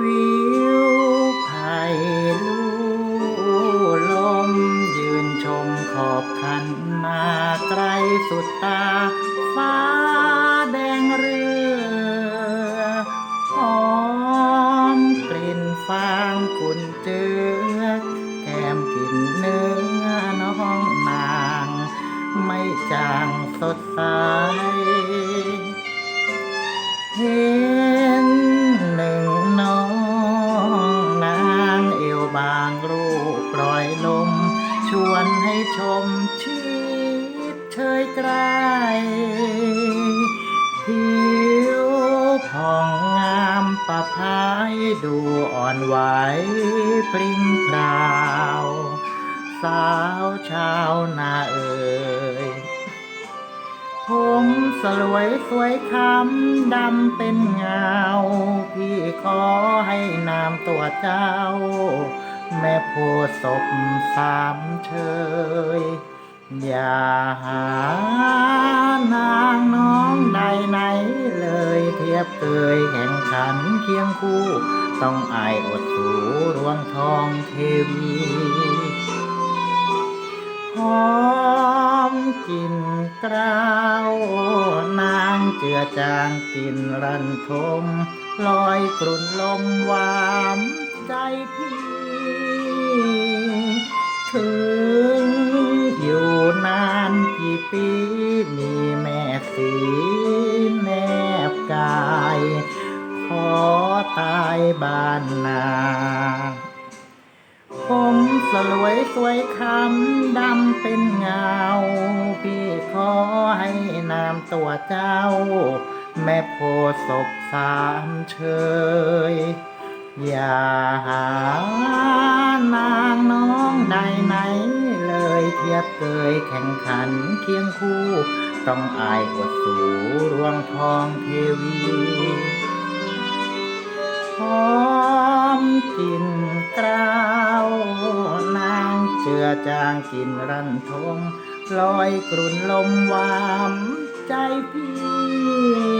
วิวไผ่ลู่ลม ยืนชมขอบคันนาไกลสุดตา ฟ้าแดงเรือ ชมชิดเชยใกล้ผิวผ่องงามประพายดูอ่อนไหวปริ้งพราว สาวชาวนาเอ่ยผมสลวยสวยคำดำเป็นเงา พี่ขอให้นามตัวเจ้า แม่โพศพสามเชย อย่าหานางน้องใดไหนเลยเทียบเกยแข่งขันเคียงคู่ ต้องอายอดสูรวงทองเทวีหอมกลิ่นกราวนางเจือจางกลิ่นรันทมลอยกลุ่นลมหวามใจพี่ถึง กาย ขอตายบ้านนาผมสลวยสวยคำดำเป็นเงา พี่ขอให้นามตัวเจ้า แม่โพศพสามเชย อย่าหานางน้องใดไหนเลยเทียบเกยแข่งขันเคียงคู่ ต้องอายอดสูรวงทองเทวีหอมกลิ่นกล้าวนางเจือจางกลิ่นรันทงลอยกลุ่นลมวามใจพี่